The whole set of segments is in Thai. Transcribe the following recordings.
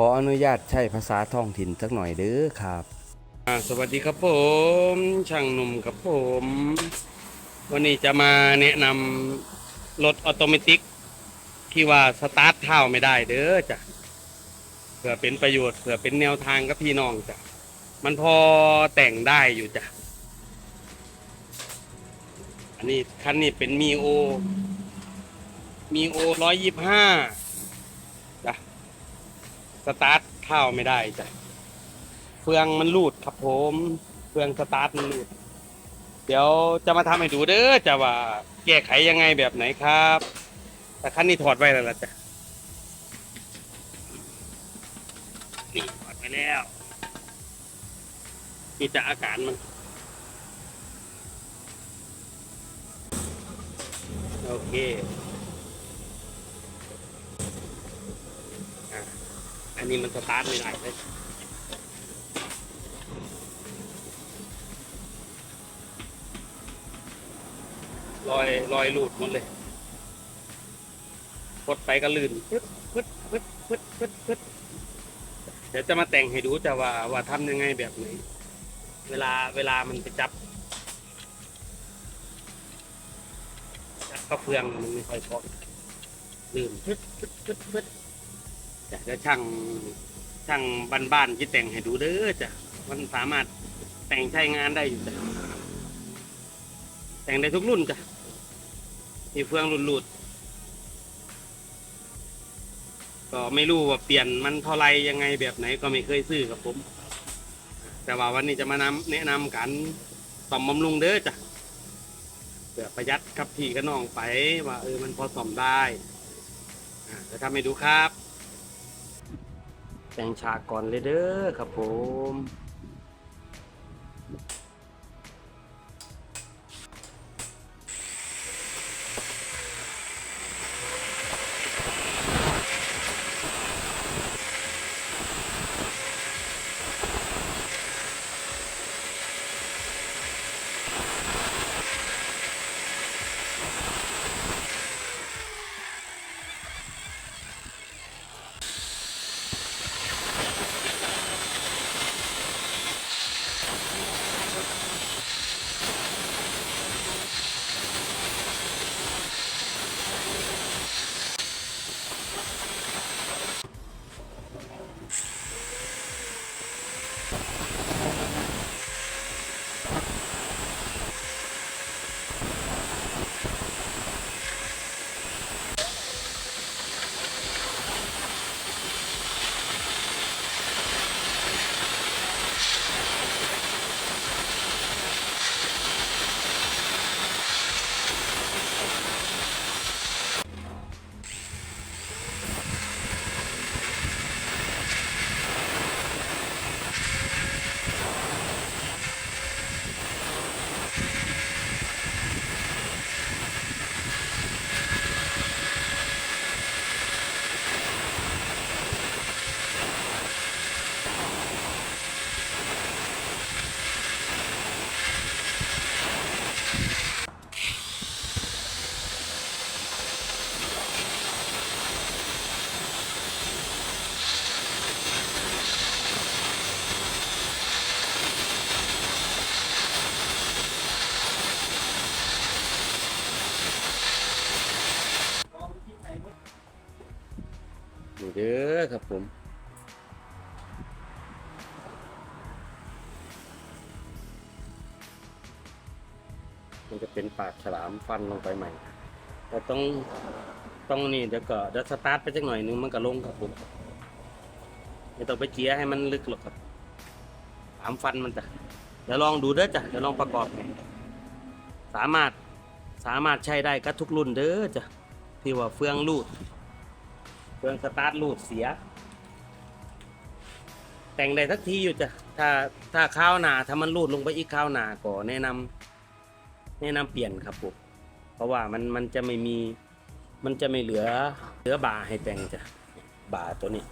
ขออนุญาตใช้ภาษาท้องถิ่นสักหน่อยเด้อครับสวัสดีครับผม ช่างหนุ่มครับผม วันนี้จะมาแนะนำรถออโตเมติกที่ว่าสตาร์ทเท้าไม่ได้เด้อจ้ะเพื่อเป็นประโยชน์เพื่อเป็นแนวทางกับพี่น้องจ้ะมันพอแต่งได้อยู่จ้ะอันนี้คันนี้เป็นมีโอมีโอร้อยยี่ห้าจ้ะ สตาร์ทเท้าไม่ได้จ้ะเฟืองมันรูดครับผมเฟืองสตาร์ทมันรูด เดี๋ยวจะมาทำให้ดูเด้อจะว่าแก้ไขยังไงแบบไหนครับ แต่ขั้นนี้ถอดไว้แล้วล่ะจ้ะนี่ถอดไปแล้วนี่จะอาการมันโอเคอะอั นนี้มันสตาร์ทไม่ได้เลยรอยรอยหลุดหมดเลยกดไปก็ลื่นปึ๊ดปึ๊ดปึ๊ดปึ๊ดปึ๊ดปึ๊ดเดี๋ยวจะมาแต่งให้ดูจะว่าว่าทำยังไงแบบไหน เวลาเวลามันไปจับจับกระเฟืองมันไม่ค่อยพอลื่นปึ๊ดปึ๊ดปึ๊ดปึ๊ด เดี๋ยวช่างช่างบ้านๆที่แต่งให้ดูเด้อจ้ะมันสามารถแต่งใช้งานได้อยู่จ้ะแต่งได้ทุกรุ่นจ้ะมีเฟืองหลุดๆก็ไม่รู้ว่าเปลี่ยนมันเท่าไรยังไงแบบไหนก็ไม่เคยซื้อกับผม แต่ว่าวันนี้จะมานำแนะนำกันต่อมบำรุงเด้อจ้ะเพื่อประหยัดกับพี่กับน้องไปว่าเออมันพอซ่อมได้อ่าจะทำให้ดูครับ แต่งฉากก่อนเลยเด้อครับผม ครับผมมันจะเป็นปากฉลามฟันลงไปใหม่แต่ต้องต้องนี่เดี๋ยวก็เดี๋ยวสตาร์ทไปสักหน่อยนึงมันก็ลงครับผมไม่ต้องไปเจียให้มันลึกหรอกครับถามฟันมันจ้ะเดี๋ยวลองดูเด้อจ้ะเดี๋ยวลองประกอบกันสามารถสามารถใช้ได้กับทุกรุ่นเด้อจ้ะที่ว่าเฟืองรูด เครื่องสตาร์ทรูดเสีย แต่งได้สักทีอยู่จ้ะถ้าถ้าข้าวหนาถ้ามันรูดลงไปอีกข้าวหนาก็แนะนำแนะนำเปลี่ยนครับผมเพราะว่ามันมันจะไม่มี มันจะไม่เหลือเหลือบาให้แต่งจ้ะบาตัวนี้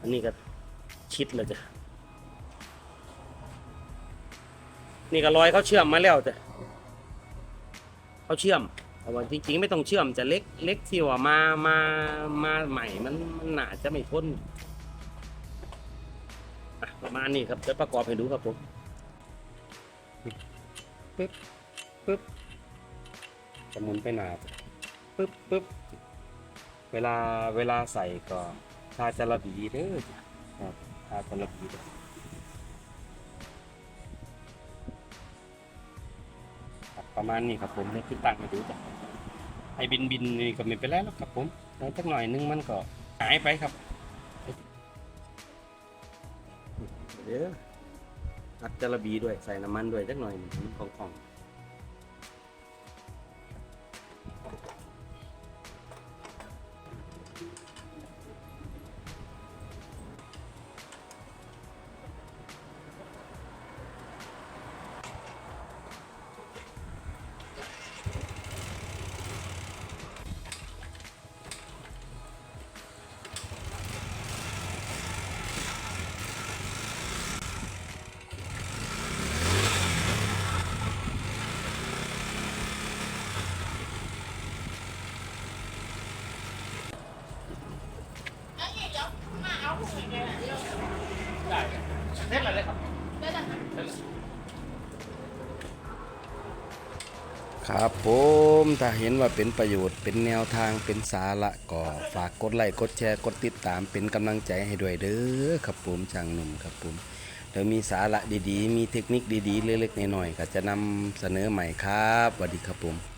อันนี้ก็ชิดเลยจ้ะนี่ก็รอยเขาเชื่อมมาแล้วจ้ะเขาเชื่อม แต่ว่าจริงๆไม่ต้องเชื่อมจะเล็กเล็กที่ว่ามา มา มาใหม่มันมันหนาจะไม่ทนอะประมาณนี้ครับจะประกอบให้ดูครับผมปึ๊บปึ๊บจะหมุนไปหนาปึ๊บปึ๊บเวลาเวลาใส่ก็ถ้าจะระบีเด้อครับถ้าจะระบีเด้อครับประมาณนี้ครับผมนี่คือตั้งให้ดูจ้ะ ไอ้บินบินนี่ก็ไม่เป็นไรหรอกครับผมแล้วสักหน่อยนึงมันก็หายไปครับเดี๋ยวอัดจระบีด้วยใส่น้ำมันด้วยสักหน่อยหนึ่งมันของของ ครับผมถ้าเห็นว่าเป็นประโยชน์เป็นแนวทางเป็นสาระก็ฝากกดไลค์กดแชร์กดติดตามเป็นกำลังใจให้ด้วยเด้อครับผมช่างหนุ่มครับผมเดี๋ยวมีสาระดีๆ มีเทคนิคดีๆ เล็กๆน้อยๆก็จะนำเสนอใหม่ครับสวัสดีครับผม